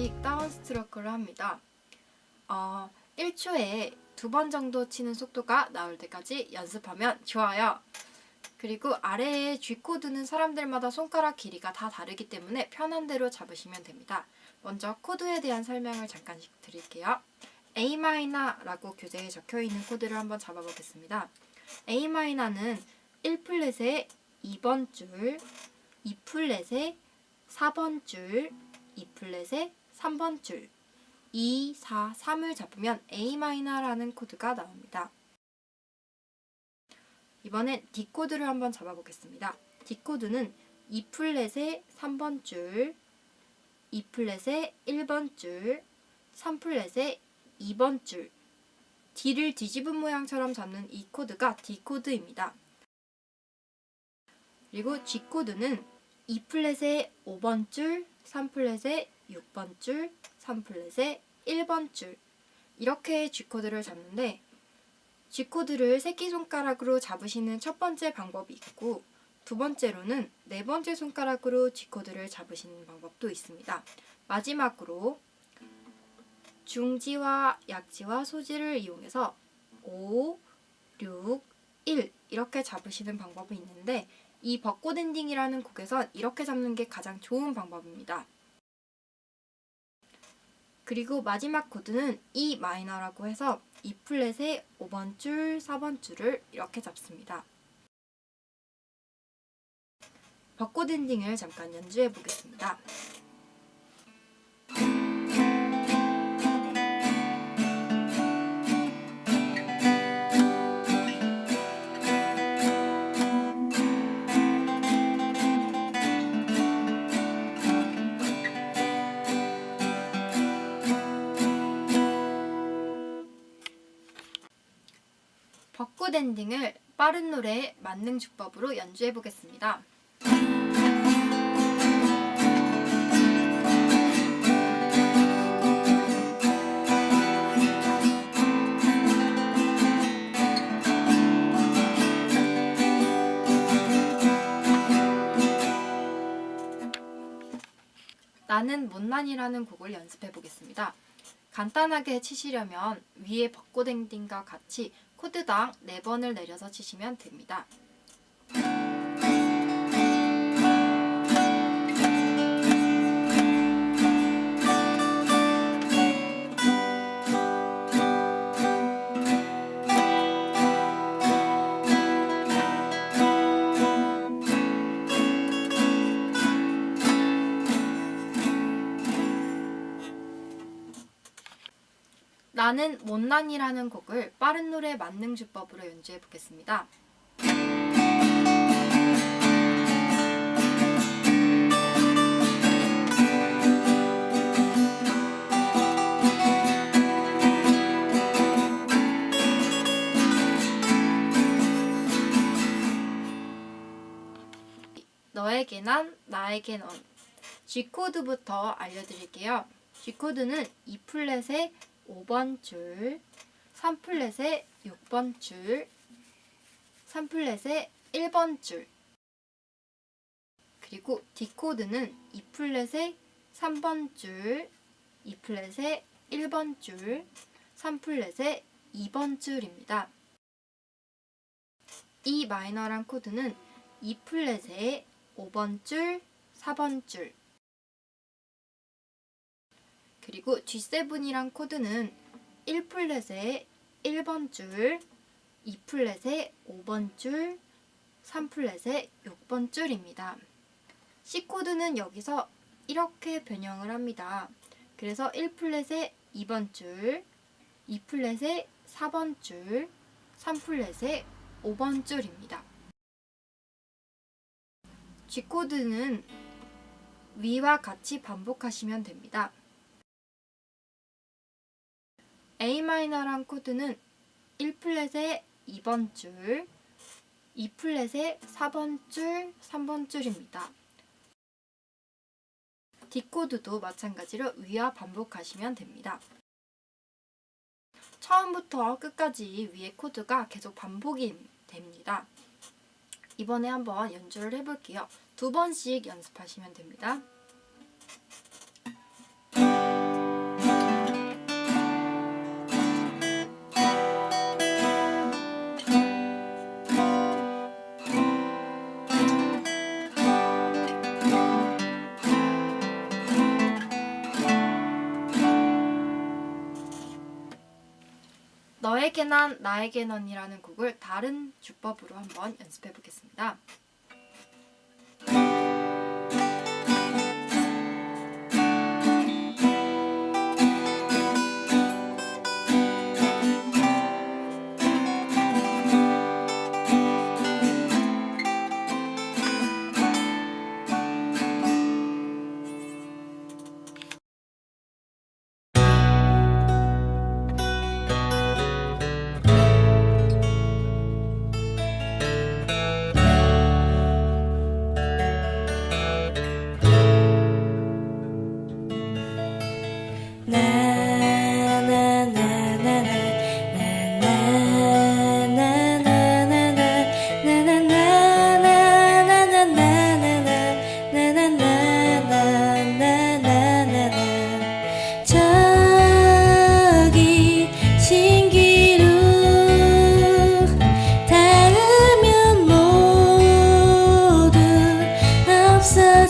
번씩 다운 스트로크를 합니다. 어, 1초에 두 번 정도 치는 속도가 나올 때까지 연습하면 좋아요. 그리고 아래에 G 코드는 사람들마다 손가락 길이가 다 다르기 때문에 편한 대로 잡으시면 됩니다. 먼저 코드에 대한 설명을 잠깐씩 드릴게요. A 마이너라고 교재에 적혀 있는 코드를 한번 잡아 보겠습니다. A 마이너는 1플랫의 2번 줄, 2플랫의 4번 줄, 2플랫의 3번 줄, 2, 4, 3을 잡으면 A 마이너라는 코드가 나옵니다. 이번엔 D 코드를 한번 잡아보겠습니다. D 코드는 2플랫의 3번 줄, 2플랫의 1번 줄, 3 플랫의 2번 줄, D를 뒤집은 모양처럼 잡는 이 코드가 D 코드입니다. 그리고 G 코드는 2플랫의 5번 줄, 3플랫의 6번 줄, 3플랫의 1번 줄 이렇게 G 코드를 잡는데 G 코드를 새끼손가락으로 잡으시는 첫 번째 방법이 있고 두 번째로는 네 번째 손가락으로 G 코드를 잡으시는 방법도 있습니다. 마지막으로 중지와 약지와 소지를 이용해서 5, 6, 1 이렇게 잡으시는 방법이 있는데 이 벚꽃 엔딩이라는 곡에선 이렇게 잡는 게 가장 좋은 방법입니다. 그리고 마지막 코드는 E 마이너라고 해서 E 플랫의 5번 줄, 4번 줄을 이렇게 잡습니다. 벚꽃 엔딩을 잠깐 연주해 보겠습니다. 벚꽃 엔딩을 빠른 노래의 만능 주법으로 연주해 보겠습니다. 나는 못난이라는 곡을 연습해 보겠습니다. 간단하게 치시려면 위에 벚꽃 엔딩과 같이 코드당 4번을 내려서 치시면 됩니다. 나는 못난이라는 곡을 빠른 노래 만능 주법으로 연주해 보겠습니다. 너에게 난 나에게 넌 G 코드부터 알려드릴게요. G 코드는 E 플랫의 5번 줄, 3플랫의 6번 줄, 3플랫의 1번 줄, 그리고 D 코드는 E 플랫의 3번 줄, 2플랫의 1번 줄, 3플랫의 2번 줄입니다. E 마이너란 코드는 E 플랫의 5번 줄, 4번 줄, 그리고 G7이란 코드는 1플랫의 1번 줄, 2플랫의 5번 줄, 3플랫의 6번 줄입니다. C 코드는 여기서 이렇게 변형을 합니다. 그래서 1플랫의 2번 줄, 2플랫의 4번 줄, 3플랫의 5번 줄입니다. G 코드는 위와 같이 반복하시면 됩니다. A 마이너란 코드는 1플랫의 2번 줄, 2플랫의 4번 줄, 3번 줄입니다. D 코드도 마찬가지로 위와 반복하시면 됩니다. 처음부터 끝까지 위의 코드가 계속 반복이 됩니다. 이번에 한번 연주를 해볼게요. 두 번씩 연습하시면 됩니다. 너에게 난 나에게 넌이라는 곡을 다른 주법으로 한번 연습해 보겠습니다. Sợ